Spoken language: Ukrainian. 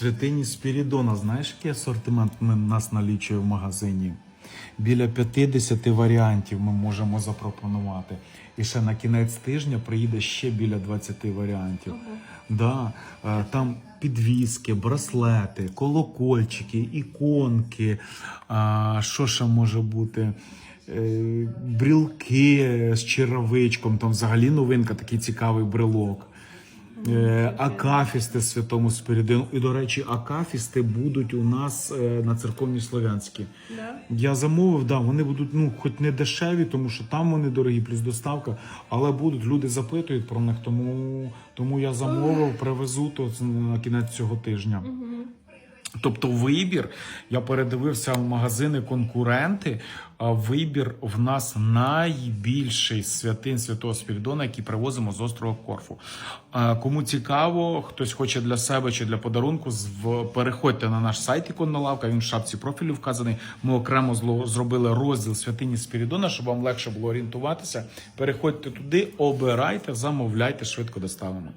Святині Спірідона, знаєш, який асортимент ми- нас налічує в магазині? Біля 50 варіантів ми можемо запропонувати. І ще на кінець тижня приїде ще біля 20 варіантів. Да, е, там підвіски, браслети, колокольчики, іконки. а, Що ще може бути? Е, Брілки з черевичком, там взагалі новинка, такий цікавий брелок. Е, Акафісти святому Спиридину. І, до речі, акафісти будуть у нас е, на церковній Слов'янській. Да? Я замовив, да, вони будуть ну, хоч не дешеві, тому що там вони дорогі, плюс доставка, але будуть, люди запитують про них, тому, тому я замовив, привезу то на кінець цього тижня. Тобто вибір, я передивився в магазини конкуренти. Вибір в нас найбільший святин Святого Спірідона, який привозимо з острова Корфу. Кому цікаво, хтось хоче для себе чи для подарунку, переходьте на наш сайт Іконна лавка. Він в шапці профілю вказаний. Ми окремо зробили розділ святині Спірідона, щоб вам легше було орієнтуватися. Переходьте туди, обирайте, замовляйте, швидко доставимо.